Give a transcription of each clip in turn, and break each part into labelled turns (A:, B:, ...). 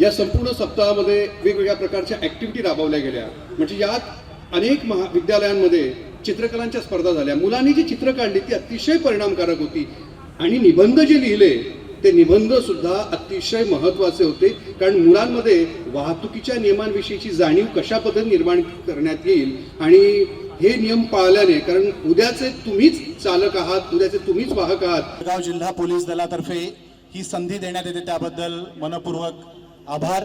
A: या संपूर्ण सप्ताहामध्ये वेगवेगळ्या प्रकारच्या ॲक्टिव्हिटी राबवल्या गेल्या. म्हणजे यात अनेक महाविद्यालयांमध्ये चित्रकलांच्या स्पर्धा झाल्या. मुलांनी जी चित्र काढली ती अतिशय परिणामकारक होती. आणि निबंध जे लिहिले ते निबंध सुद्धा अतिशय महत्त्वाचे होते. कारण मुलांमध्ये वाहतुकीच्या नियमांविषयीची जाणीव कशा पद्धतीने निर्माण करण्यात येईल आणि हे नियम पाळल्याने कारण उद्याचे तुम्हीच चालक आहात उद्याचे तुम्हीच वाहक आहात.
B: गाव जिल्हा पोलीस दलातर्फे ही संधी देण्यात येते त्याबद्दल मनपूर्वक आभार.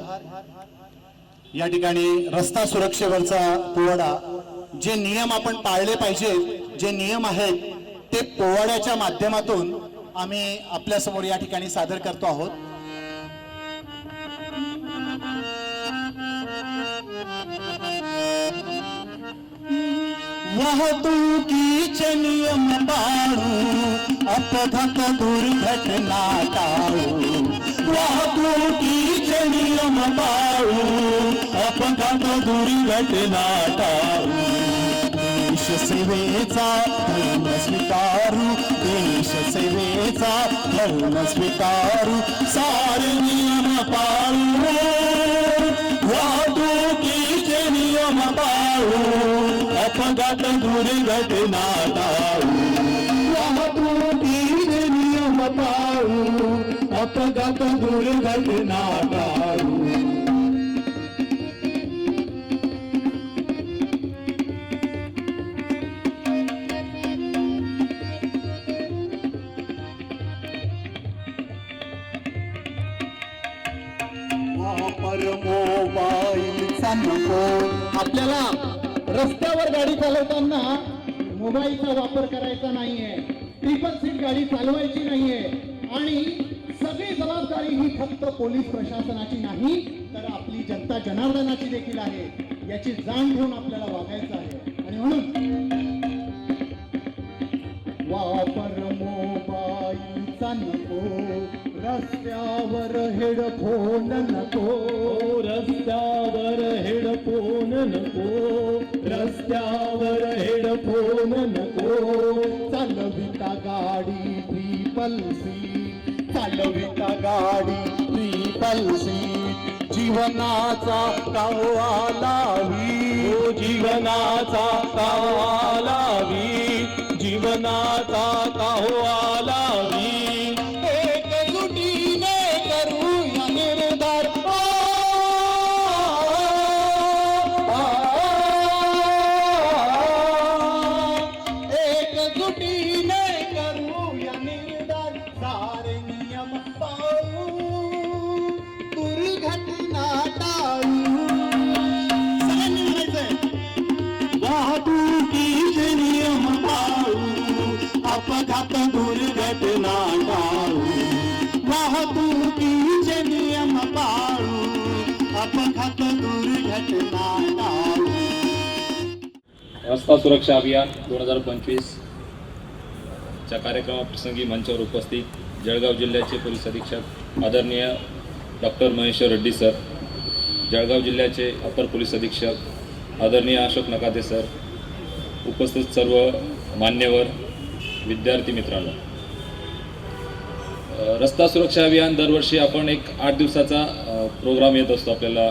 B: या ठिकाणी रस्ता सुरक्षेवरचा पोवाडा जे नियम आपण पाळले पाहिजे जे नियम आहेत ते पोवाड्याच्या माध्यमातून आम्ही आपल्यासमोर या ठिकाणी सादर करतो आहोत. वाहतुकीचे नियम पाळू अपघात दुर्घटना टाळू. वाहतुकी नियम पाळू अपघात दुर्घटना टाळू देश सेवेचा धर्म स्वीकारू देश सेवेचा धर्म स्वीकारू सारे नियम पाळू वाहतुकीचे नियम पाळू अपघात दुर्घटना टाळू वाहतुकीचे नियम पाळू अपघात दुर्घटना टाळू मोबाईलचा नको
C: आपल्याला रस्त्यावर गाडी चालवताना मोबाईलचा वापर करायचा नाहीये. ट्रिपल सीट गाडी चालवायची नाहीये. आणि ही फक्त पोलीस प्रशासनाची नाही तर आपली जनता जनार्दनाची देखील आहे. याची जाण घेऊन आपल्याला वागायचं आहे. आणि म्हणून वापर मोबाईलचा नको रस्त्यावर हेडफोन नको. रस्त्यावर हेडफोन नको रस्त्यावर हेडफोन नको. चालविता गाडी ट्रिपल सीट चालविता गाडी ट्रिपल सीट हो, जीवनाचा कावा लावी. जीवनाचा कावा लावी. जीवनाचा
D: कावा सुरक्षा अभियान दोन हजार पंचवीस च्या कार्यक्रमाप्रसंगी मंचावर उपस्थित जळगाव जिल्ह्याचे पोलीस अधीक्षक आदरणीय डॉक्टर महेश्वर रेड्डी सर जळगाव जिल्ह्याचे अपर पोलीस अधीक्षक आदरणीय अशोक नकाते सर उपस्थित सर्व मान्यवर विद्यार्थी मित्रांनो. रस्ता सुरक्षा अभियान दरवर्षी आपण एक आठ दिवसाचा प्रोग्राम येत असतो आपल्याला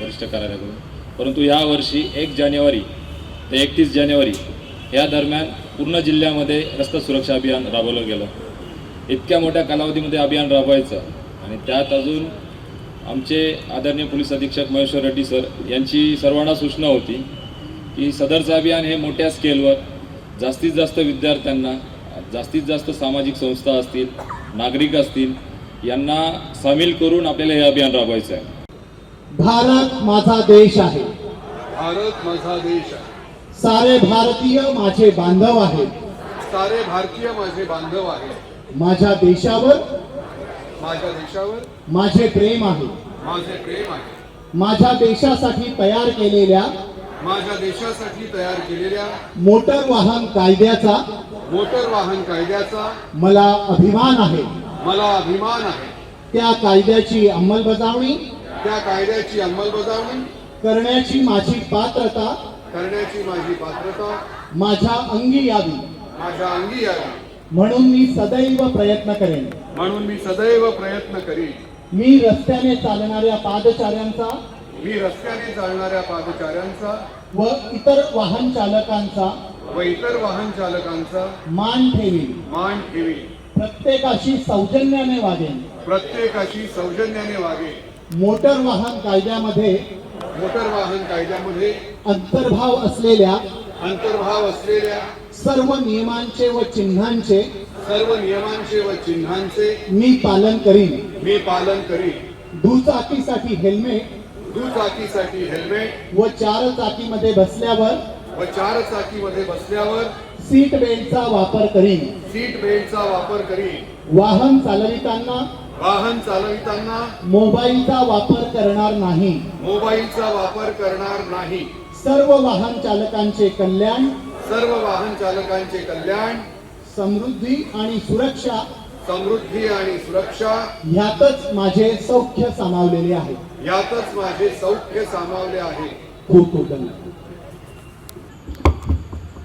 D: वरिष्ठ कार्यालयाकडून. परंतु यावर्षी एक जानेवारी ते एकतीस जानेवारी या दरम्यान पूर्ण जिल्ह्यामध्ये रस्ता सुरक्षा अभियान राबवलं गेलं. इतक्या मोठ्या कालावधीमध्ये अभियान राबवायचं आणि त्यात अजून आमचे आदरणीय पोलीस अधीक्षक महेश्वर रेड्डी सर यांची सर्वांना सूचना होती की सदरचं अभियान हे मोठ्या स्केलवर जास्तीत जास्त विद्यार्थ्यांना जास्तीत जास्त सामाजिक संस्था असतील नागरिक असतील यांना सामील करून आपल्याला हे अभियान राबवायचं आहे
C: भारत माझा देश आहे.
A: भारत माझा देश आहे.
C: सारे भारतीय माझे बांधव आहेत.
A: सारे भारतीय माझे बांधव आहेत.
C: माझ्या देशावर
A: माझ्या देशावर
C: माझे प्रेम आहे.
A: माझे प्रेम आहे.
C: माझ्या देशासाठी तयार केलेल्या
A: माझ्या देशासाठी तयार केलेल्या
C: मोटर वाहन कायद्याचा
A: मोटर वाहन कायद्याचा
C: मला अभिमान आहे.
A: मला अभिमान आहे.
C: त्या कायद्याची अंमलबजावणी
A: त्या कायद्याची अंमलबजावणी
C: करण्याची माझी पात्रता
A: करण्याची माझी पात्रता
C: माझ्या अंगी यावी.
A: माझ्या अंगी यावी.
C: म्हणून मी सदैव प्रयत्न करेन.
A: म्हणून मी सदैव प्रयत्न करीन.
C: मी रस्त्याने चालणाऱ्या पादचाऱ्यांचा
A: मी रस्त्याने चालणाऱ्या पादचाऱ्यांचा
C: व इतर वाहन चालकांचा
A: व इतर वाहन चालकांचा
C: मान ठेवी
A: मान ठेवी
C: प्रत्येकाशी सौजन्याने वागेन.
A: प्रत्येकाशी सौजन्याने वागे
C: मोटर वाहन कायद्यामध्ये
A: मोटर वाहन कायद्यामध्ये
C: अंतर्भाव असलेल्या
A: अंतर्भाव असलेल्या
C: सर्व नियमांचे व चिन्हांचे
A: सर्व नियमांचे व चिन्हांचे
C: मी पालन करीन.
A: मी पालन करीन.
C: दुचाकीसाठी हेल्मेट
A: दुचाकीसाठी हेल्मेट
C: व चार चाकीमध्ये बसल्यावर
A: व चार चाकीमध्ये बसल्यावर
C: सीट बेल्टचा वापर करीन.
A: सीट बेल्टचा वापर करीन.
C: वाहन चालविताना
A: वाहन चालविताना
C: मोबाईलचा वापर करणार नाही.
A: मोबाईलचा वापर करणार नाही.
C: सर्व वाहन चालकांचे कल्याण
A: सर्व वाहन चालकांचे कल्याण
C: समृद्धी आणि सुरक्षा
A: समृद्धी आणि सुरक्षा
C: ह्यातच माझे सौख्य सामावलेले आहे.
A: यातच माझे सौख्य सामावले आहे.
C: खूप खूप धन्यवाद.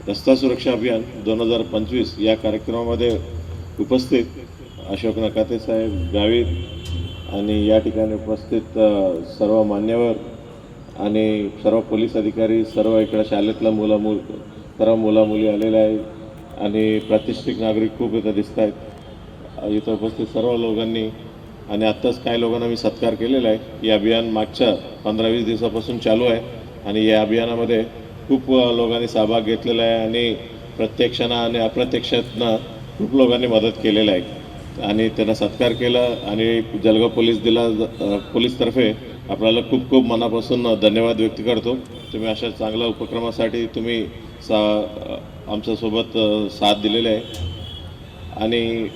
E: रस्ता सुरक्षा अभियान दोन हजार पंचवीस या कार्यक्रमामध्ये उपस्थित अशोक नकाते साहेब गावित आणि या ठिकाणी उपस्थित सर्व मान्यवर आणि सर्व पोलीस अधिकारी सर्व इकडं शाळेतला मुलामुल सर्व मुलामुली आलेल्या आहेत आणि प्रातिष्ठिक नागरिक खूप इथं दिसत आहेत. इथं उपस्थित सर्व लोकांनी आणि आत्ताच काही लोकांना मी सत्कार केलेला आहे. हे अभियान मागच्या पंधरा वीस दिवसापासून चालू आहे आणि या अभियानामध्ये खूप लोकांनी सहभाग घेतलेला आहे आणि प्रत्यक्षानं आणि अप्रत्यक्षातनं खूप लोकांनी मदत केलेलं आहे. आणि त्यांना सत्कार केला आणि जलगाव पोलीस दिला पोलीसतर्फे आपल्याला खूप खूप मनापासून धन्यवाद व्यक्त करतो. तुम्ही अशा चांगल्या उपक्रमासाठी तुम्ही सा आमच्यासोबत साथ दिलेली आहे. आणि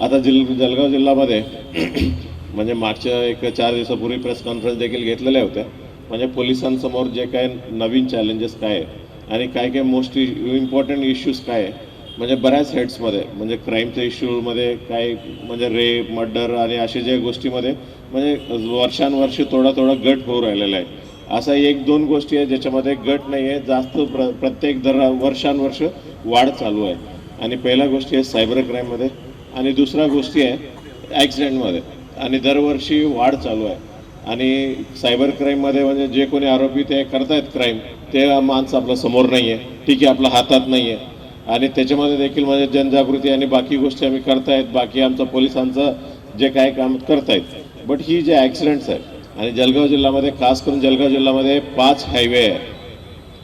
E: आता जिल जळगाव जिल्ह्यामध्ये म्हणजे मागच्या एक चार दिवसापूर्वी प्रेस कॉन्फरन्स देखील घेतलेल्या होत्या. म्हणजे पोलिसांसमोर जे काय नवीन चॅलेंजेस काय आहे आणि काय काय मोस्ट इम्पॉर्टंट इश्यूज काय आहे म्हणजे बऱ्याच हेड्समध्ये म्हणजे क्राईमच्या इश्यूमध्ये काही म्हणजे रेप मर्डर आणि अशा ज्या गोष्टीमध्ये म्हणजे वर्षानुवर्ष थोडा थोडा गट होऊ राहिलेला आहे. असा एक दोन गोष्टी आहे ज्याच्यामध्ये गट नाही आहे जास्त प्र प्रत्येक दर वर्षानुवर्ष वाढ चालू आहे. आणि पहिल्या गोष्टी आहे सायबर क्राईममध्ये आणि दुसरा गोष्टी आहे ॲक्सिडेंटमध्ये. आणि दरवर्षी वाढ चालू आहे. आणि सायबर क्राईममध्ये म्हणजे जे कोणी आरोपी ते करतायत क्राईम ते माणसं आपल्यासमोर नाही आहे ठीक आहे आपल्या हातात नाही आहे आणि त्याच्यामध्ये देखील म्हणजे जनजागृती आणि बाकी गोष्टी आम्ही करतायत. बाकी आमचं पोलिसांचं जे काय काम करतायत. बट ही जे ॲक्सिडेंट्स आहेत आणि जळगाव जिल्ह्यामध्ये खास करून जळगाव जिल्ह्यामध्ये पाच हायवे आहे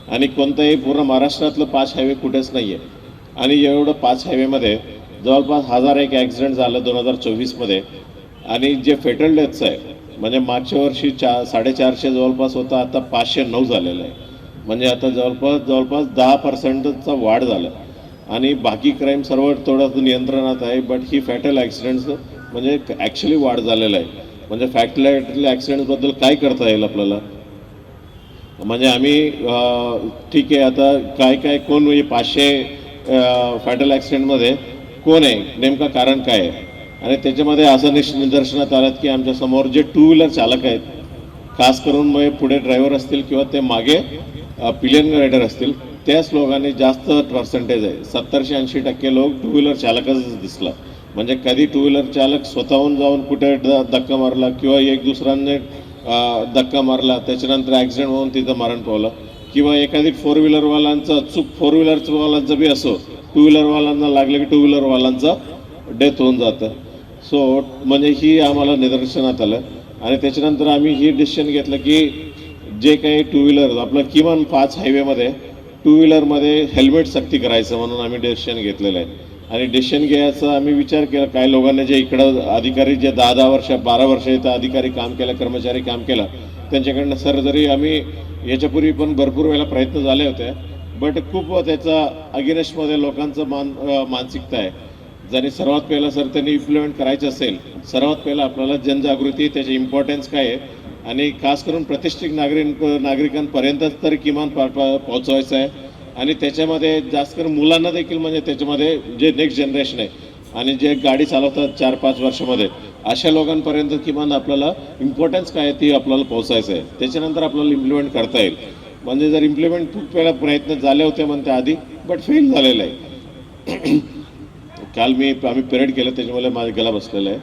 E: आणि कोणताही पूर्ण महाराष्ट्रातलं पाच हायवे कुठेच नाही आहे आणि एवढं पाच हायवेमध्ये जवळपास हजार एक ॲक्सिडेंट झालं दोन हजार चोवीसमध्ये. आणि जे फेटल डेथचं आहे म्हणजे मागच्या वर्षी चा साडेचारशे जवळपास होता आता पाचशे नऊ झालेलं आहे. म्हणजे आता जवळपास जवळपास दहा पर्सेंटचा वाढ झाला. आणि बाकी क्राईम सर्व थोडं नियंत्रणात आहे बट ही फॅटल ॲक्सिडेंट्स म्हणजे ॲक्च्युली वाढ झालेलं आहे. म्हणजे फॅटल ॲक्सिडेंट्सबद्दल काय करता येईल आपल्याला? म्हणजे आम्ही ठीक आहे आता काय काय कोण म्हणजे पाचशे फॅटल ॲक्सिडेंटमध्ये कोण आहे? नेमकं कारण काय आहे? आणि त्याच्यामध्ये असं निश निदर्शनात आलं की आमच्यासमोर जे टू व्हीलर चालक आहेत खास करून मग पुढे ड्रायव्हर असतील किंवा ते मागे पिलियन रायडर असतील त्याच लोकांनी जास्त पर्सेंटेज आहे. सत्तरशे ऐंशी टक्के लोक टू व्हीलर चालकच दिसला. म्हणजे कधी टू व्हीलर चालक स्वतःहून जाऊन कुठे धक्का मारला किंवा एक दुसऱ्याने धक्का मारला त्याच्यानंतर ॲक्सिडेंट होऊन तिथं मरण पावलं. किंवा एखादी फोर व्हीलरवाल्यांचा चूक फोर व्हीलरवाल्यांचं बी असो टू व्हीलरवाल्यांना लागलं की टू व्हीलरवाल्यांचा डेथ होऊन जातं. सो म्हणजे ही आम्हाला निदर्शनात आलं. आणि त्याच्यानंतर आम्ही ही डिसिशन घेतलं की जे काही टू व्हीलर आपलं किमान पाच हायवेमध्ये टू व्हीलरमध्ये हेल्मेट सक्ती करायचं म्हणून आम्ही डिसिशन घेतलेलं आहे. आणि डिसिशन घ्यायचा आम्ही विचार केला. काही लोकांनी जे इकडं अधिकारी जे दहा दहा वर्ष बारा वर्ष इथं अधिकारी काम केलं कर्मचारी काम केलं त्यांच्याकडनं सर जरी आम्ही याच्यापूर्वी पण भरपूर वेळेला प्रयत्न झाले होते बट खूप त्याचा अगेनेस्टमध्ये लोकांचं मान मानसिकता आहे. जरी सर्वात पहिलं सर त्यांनी इम्प्लिमेंट करायचं असेल सर्वात पहिलं आपल्याला जनजागृती त्याची इम्पॉर्टन्स काय आहे आणि खास करून प्रतिष्ठित नागरिक नागरिकांपर्यंत तरी किमान पा- पोहोचवायचं आहे. आणि त्याच्यामध्ये जास्त करून मुलांना देखील म्हणजे त्याच्यामध्ये जे नेक्स्ट जनरेशन आहे आणि जे गाडी चालवतात चार पाच वर्षामध्ये अशा लोकांपर्यंत किमान आपल्याला इम्पॉर्टन्स काय ती आपल्याला पोहोचायचं आहे. त्याच्यानंतर आपल्याला इम्प्लिमेंट करता येईल. म्हणजे जर इम्प्लिमेंट खूप वेळा प्रयत्न झाले होते म्हणते आधी बट फेल झालेलं आहे. काल मी आम्ही पिरियड केलं त्याच्यामुळे माझ्या गला बसलेला आहे.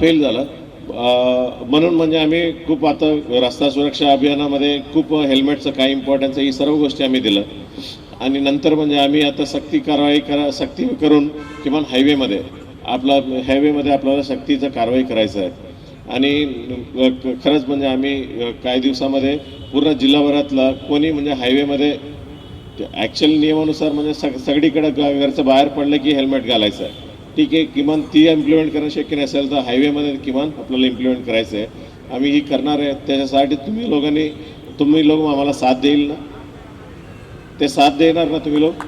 E: फेल झालं. म्हणून म्हणजे आम्ही खूप आता रस्ता सुरक्षा अभियानामध्ये खूप हेल्मेटचं काय इम्पॉर्टन्स आहे ही सर्व गोष्टी आम्ही दिलं. आणि नंतर म्हणजे आम्ही आता सक्ती कारवाई करा सक्ती करून किमान हायवेमध्ये आपला हायवेमध्ये आपल्याला सक्तीचं कारवाई करायचं आहे. आणि खरंच म्हणजे आम्ही काही दिवसामध्ये पूर्ण जिल्हाभरातला कोणी म्हणजे हायवेमध्ये ॲक्च्युअल नियमानुसार म्हणजे सग सगळीकडे घरचं बाहेर पडलं की हेल्मेट घालायचं आहे. ठीक आहे किमान ती इम्प्लिमेंट करणं शक्य नसेल तर हायवेमध्ये किमान आपल्याला इम्प्लिमेंट करायचं आहे आम्ही ही करणार आहे. त्याच्यासाठी तुम्ही लोकांनी तुम्ही लोक आम्हाला साथ देईल ना? ते साथ देणार ना तुम्ही लोक?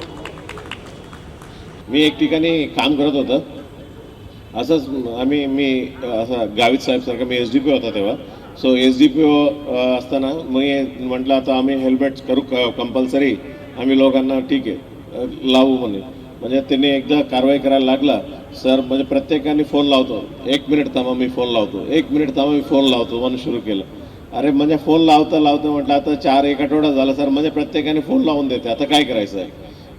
E: मी एक ठिकाणी काम करत होतं. असंच आम्ही मी असं गावित साहेबसारखा मी एस डी पी होता तेव्हा. सो एस डी पी असताना मी म्हटलं आता आम्ही हेल्मेट करू कंपल्सरी आम्ही लोकांना ठीक आहे लावू म्हणे म्हणजे त्यांनी एकदा कारवाई करायला लागला सर म्हणजे प्रत्येकाने फोन लावतो. एक मिनिट थांबा मी फोन लावतो. एक मिनिट थांबा मी फोन लावतो म्हणून सुरू केलं. अरे म्हणजे फोन लावता लावता म्हटलं आता चार एक आठवडा झाला सर म्हणजे प्रत्येकाने फोन लावून देते. आता काय करायचं आहे?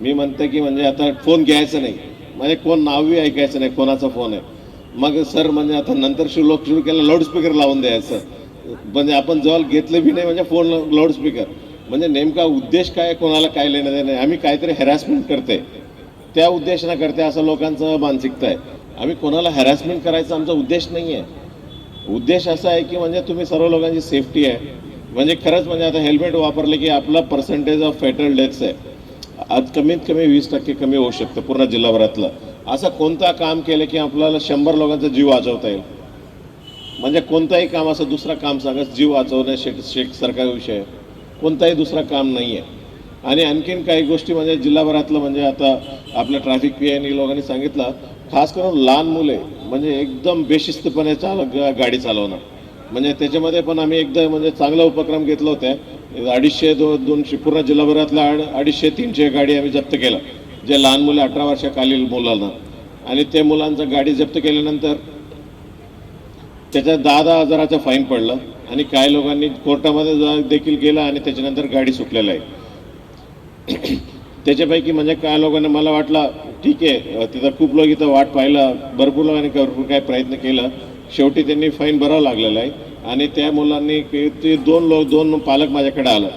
E: मी म्हणते की म्हणजे आता फोन घ्यायचा नाही. म्हणजे कोण नावही ऐकायचं नाही कोणाचा फोन आहे. मग सर म्हणजे आता नंतर शु लोक सुरू केला लाऊडस्पीकर लावून द्यायचं. म्हणजे आपण जवळ घेतलं बी नाही म्हणजे फोन लाऊडस्पीकर म्हणजे नेमका उद्देश काय कोणाला काय लेणं देणं आहे? आम्ही काहीतरी हॅरॅसमेंट करते त्या उद्देशानं करते असं लोकांचं मानसिकता आहे. आम्ही कोणाला हॅरॅसमेंट करायचा आमचा उद्देश नाही आहे उद्देश असा आहे की म्हणजे तुम्ही सर्व लोकांची सेफ्टी आहे. म्हणजे खरंच म्हणजे आता हेल्मेट वापरले की आपला पर्सेंटेज ऑफ फेटल डेथ्स आहे. आज कमीत कमी वीस टक्के कमी होऊ शकतं पूर्ण जिल्हाभरातलं. असं कोणता काम केलं की आपल्याला शंभर लोकांचा जीव वाचवता येईल? म्हणजे कोणताही काम असं दुसरं काम सांगा जीव वाचवणे शेक शेक सरकार विषय कोणताही दुसरा काम नाही आहे आणि आणखीन काही गोष्टी म्हणजे जिल्हाभरातलं म्हणजे आता आपल्या ट्रॅफिक पी आयनी लोकांनी सांगितलं खास करून लहान मुले म्हणजे एकदम बेशिस्तपणे चाल गाडी चालवणं. म्हणजे त्याच्यामध्ये पण आम्ही एकदा म्हणजे चांगला उपक्रम घेतला होता. अडीचशे दो दोनशे पूर्ण जिल्हाभरातल्या अड अडीचशे तीनशे गाडी आम्ही जप्त केलं. जे लहान मुले अठरा वर्षाखालील मुलांना. आणि ते मुलांचं गाडी जप्त केल्यानंतर त्याच्यात दहा दहा हजाराचं फाईन पडलं. आणि काही लोकांनी कोर्टामध्ये देखील गेलं आणि त्याच्यानंतर गाडी सुटलेलं आहे. त्याच्यापैकी म्हणजे काय लोकांना मला वाटलं ठीक आहे तिथं खूप लोक इथं वाट पाहिलं भरपूर लोकांनी भरपूर काय प्रयत्न केला. शेवटी त्यांनी फाईन भरावं लागलेला आहे. आणि त्या मुलांनी ते दोन लोक दोन पालक माझ्याकडे आलं.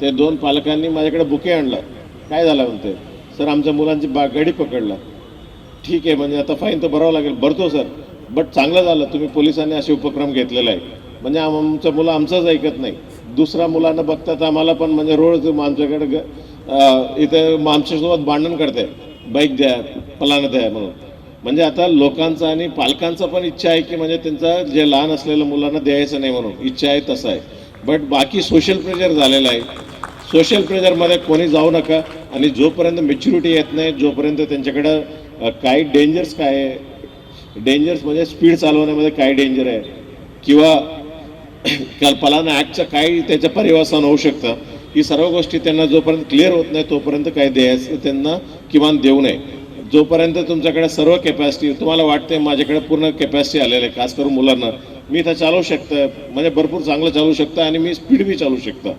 E: ते दोन पालकांनी माझ्याकडे बुके आणलं. काय झालं म्हणते सर आमच्या मुलांची बा गाडी पकडलं. ठीक आहे म्हणजे आता फाईन तर भरावं लागेल. भरतो सर. बट चांगलं झालं. तुम्ही पोलिसांनी असे उपक्रम घेतलेला आहे म्हणजे आमचं मुलं आमचंच ऐकत नाही. दुसऱ्या मुलांना बघतात आम्हाला पण म्हणजे रोज आमच्याकडे ग- इथं आमच्यासोबत भांडण करते. बाईक द्या फलानं द्या म्हणून. म्हणजे आता लोकांचं आणि पालकांचा पण इच्छा आहे की म्हणजे त्यांचं जे लहान असलेल्या मुलांना द्यायचं नाही म्हणून. इच्छा आहे तसं आहे. बट बाकी सोशल प्रेशर झालेलं आहे. सोशल प्रेशरमध्ये कोणी जाऊ नका आणि जोपर्यंत मेच्युरिटी येत नाही जोपर्यंत त्यांच्याकडं काही डेंजर्स काय आहे? डेंजर्स म्हणजे स्पीड चालवण्यामध्ये काय डेंजर आहे? किंवा कल्पना ॲक्टचं काही त्याचं परिवासन होऊ शकतं. ही सर्व गोष्टी त्यांना जोपर्यंत क्लिअर होत नाही तोपर्यंत काही द्यायचं त्यांना किमान देऊ नये. जोपर्यंत तुमच्याकडे सर्व कॅपॅसिटी तुम्हाला वाटते माझ्याकडे पूर्ण कॅपॅसिटी आलेलं आहे खास करून मुलांना मी तर चालवू शकतं म्हणजे भरपूर चांगलं चालू शकतं आणि मी स्पीड बी चालू शकतं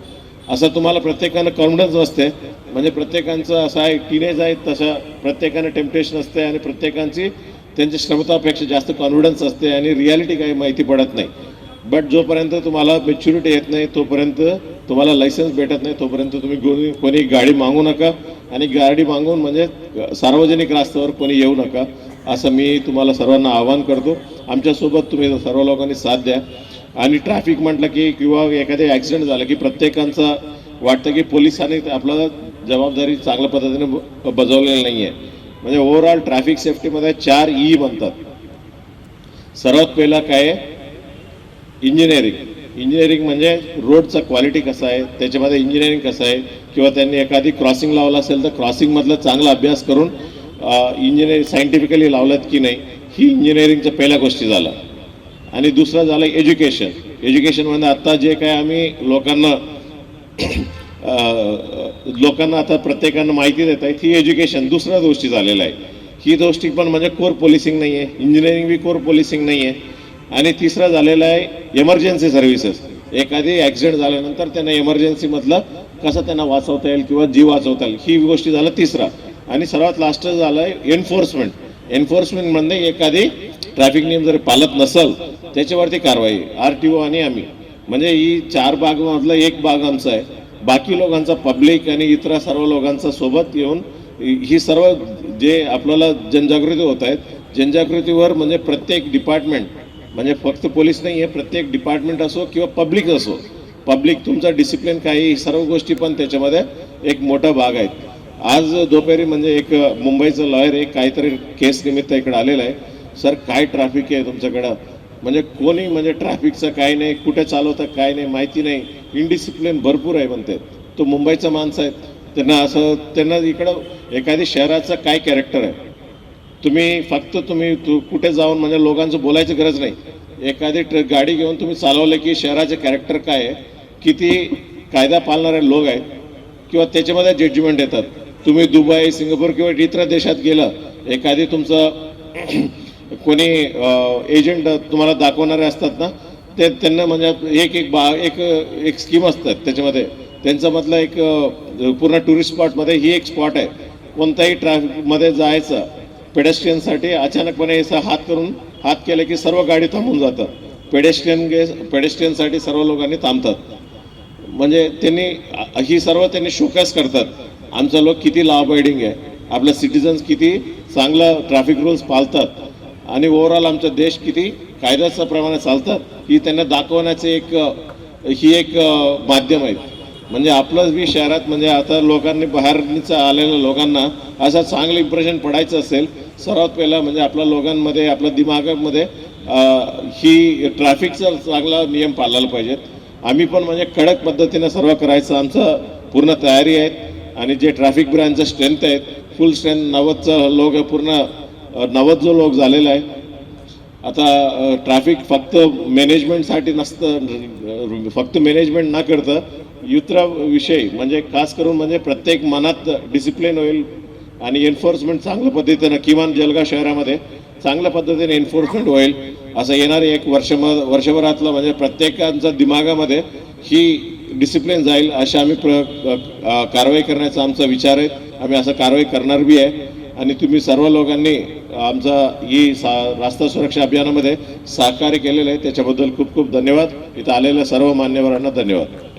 E: असं तुम्हाला प्रत्येकानं कॉन्फिडन्स असते. म्हणजे प्रत्येकांचं असं आहे टीनेज आहे तसं प्रत्येकानं टेम्पटेशन असते आणि प्रत्येकांची त्यांची क्षमतापेक्षा जास्त कॉन्फिडन्स असते आणि रियालिटी काही माहिती पडत नाही. बट जोपर्यंत तुम्हाला मेच्युरिटी येत नाही तोपर्यंत तुम्हाला लायसन्स भेटत नाही तोपर्यंत तुम्ही कोणी कोणी गाडी मागू नका. आणि गाडी मागून म्हणजे सार्वजनिक रस्त्यावर कोणी येऊ नका असं मी तुम्हाला सर्वांना आवाहन करतो. आमच्यासोबत तुम्ही सर्व लोकांनी साथ द्या. आणि ट्रॅफिक म्हटलं की किंवा एखादे ॲक्सिडेंट झालं की प्रत्येकांचं वाटतं की पोलिसांनी आपल्याला जबाबदारी चांगल्या पद्धतीने बजावलेली नाही आहे म्हणजे ओव्हरऑल ट्रॅफिक सेफ्टीमध्ये चार ई बनतात. सर्वात पहिला काय आहे? इंजिनिअरिंग. इंजिनिअरिंग म्हणजे रोडचा क्वालिटी कसा आहे त्याच्यामध्ये इंजिनिअरिंग कसं आहे किंवा त्यांनी एखादी क्रॉसिंग लावलं असेल तर क्रॉसिंगमधला चांगला अभ्यास करून इंजिनिअरिंग सायंटिफिकली लावलं की नाही ही इंजिनिअरिंगच्या पहिल्या गोष्टी झाल्या. आणि दुसरं झालं एज्युकेशन. एज्युकेशनमध्ये आत्ता जे काय आम्ही लोकांना लोकांना आता प्रत्येकानं माहिती देत आहे ही एज्युकेशन दुसऱ्या गोष्टी झालेलं आहे ही गोष्टी पण म्हणजे कोर पोलिसिंग नाही आहे इंजिनिअरिंग बी कोर पोलिसिंग नाही आहे आणि तिसरं झालेला आहे एमर्जन्सी सर्व्हिसेस एखादी ॲक्सिडेंट झाल्यानंतर त्यांना एमर्जन्सीमधलं कसं त्यांना वाचवता येईल किंवा जीव वाचवता येईल ही गोष्टी झालं तिसरा. आणि सर्वात लास्ट झालं आहे एन्फोर्समेंट एन्फोर्समेंटमध्ये एखादी ट्रॅफिक नियम जर पालत नसल त्याच्यावरती कारवाई आर टी ओ आणि आम्ही. म्हणजे ही चार बागमधलं एक बाग आमचा आहे. बाकी लोकांचा पब्लिक आणि इतर सर्व लोकांचा सोबत येऊन ही सर्व जे आपल्याला जनजागृती होत आहेत जनजागृतीवर म्हणजे प्रत्येक डिपार्टमेंट म्हणजे फक्त पोलीस नाही आहे प्रत्येक डिपार्टमेंट असो किंवा पब्लिक असो. पब्लिक तुमचा डिसिप्लिन काही सर्व गोष्टी पण त्याच्यामध्ये एक मोठा भाग आहेत. आज दुपारी म्हणजे एक मुंबईचं लॉयर एक काहीतरी केस निमित्त इकडे आलेलं आहे. सर काय ट्रॅफिक आहे तुमच्याकडं? म्हणजे कोणी म्हणजे ट्रॅफिकचं काय नाही कुठे चालवतं काय नाही माहिती नाही. इनडिसिप्लिन भरपूर आहे म्हणते. तो मुंबईचा माणसं आहे. त्यांना असं त्यांना इकडं एखादी शहराचं काय कॅरेक्टर आहे? तुम्ही फक्त तुम्ही कुठे जाऊन म्हणजे लोकांचं बोलायची गरज नाही. एखादी ट्र गाडी घेऊन तुम्ही चालवलं की शहराचे कॅरेक्टर काय आहे किती कायदा पाळणारे लोक आहेत किंवा त्याच्यामध्ये जजमेंट येतात. तुम्ही दुबई सिंगापूर किंवा इतर देशात गेलं एखादी तुमचं कोणी एजंट तुम्हाला दाखवणारे असतात ना ते त्यांना म्हणजे एक एक बा एक एक स्कीम असतात त्याच्यामध्ये. त्यांचं मधलं एक पूर्ण टुरिस्ट स्पॉटमध्ये ही एक स्पॉट आहे. कोणत्याही ट्रॅफिकमध्ये जायचं पेडेस्ट्रियनसाठी अचानकपणे असं हात करून हात केले की सर्व गाडी थांबून जातं पेडेस्ट्रियन गे पेडेस्ट्रियनसाठी सर्व लोकांनी थांबतात. म्हणजे त्यांनी ही सर्व त्यांनी शोकॅस करतात. आमचा लोक किती लॉ आहे. आपल्या सिटिझन्स किती चांगलं ट्रॅफिक रूल्स पाळतात. आणि ओव्हरऑल आमचा देश किती कायद्याच्या प्रमाणे चालतात ही त्यांना दाखवण्याचे एक ही एक माध्यम आहे. म्हणजे आपलं बी शहरात म्हणजे आता लोकांनी बाहेरच आलेल्या लोकांना असं चांगलं इम्प्रेशन पडायचं असेल सर्वात पहिला म्हणजे आपल्या लोकांमध्ये आपल्या दिमागामध्ये ही ट्रॅफिकचा चांगला नियम पाळायला पाहिजेत आम्ही पण म्हणजे कडक पद्धतीनं सर्व करायचं आमचं पूर्ण तयारी आहे. आणि जे ट्रॅफिक ब्रँचचं स्ट्रेंथ आहेत फुल स्ट्रेंथ नव्वदचं लोक पूर्ण नव्वद जो लोक झालेला आहे आता ट्रॅफिक फक्त मॅनेजमेंटसाठी नसतं फक्त मॅनेजमेंट न करतं युत्राविषयी म्हणजे खास करून म्हणजे प्रत्येक मनात डिसिप्लिन होईल आणि एन्फोर्समेंट चांगल्या पद्धतीनं किमान जलगाव शहरामध्ये चांगल्या पद्धतीने एन्फोर्समेंट होईल असं येणारे एक वर्ष वर्षभरातलं म्हणजे प्रत्येकांचा दिमागामध्ये ही डिसिप्लिन जाईल अशी आम्ही प्र कारवाई करण्याचा आमचा विचार आहे. आम्ही असं कारवाई करणार बी आहे. आणि तुम्ही सर्व लोकांनी आमचा ही सा रास्ता सुरक्षा अभियानामध्ये सहकार्य केलेलं आहे. त्याच्याबद्दल खूप खूप धन्यवाद. इथं आलेल्या सर्व मान्यवरांना धन्यवाद.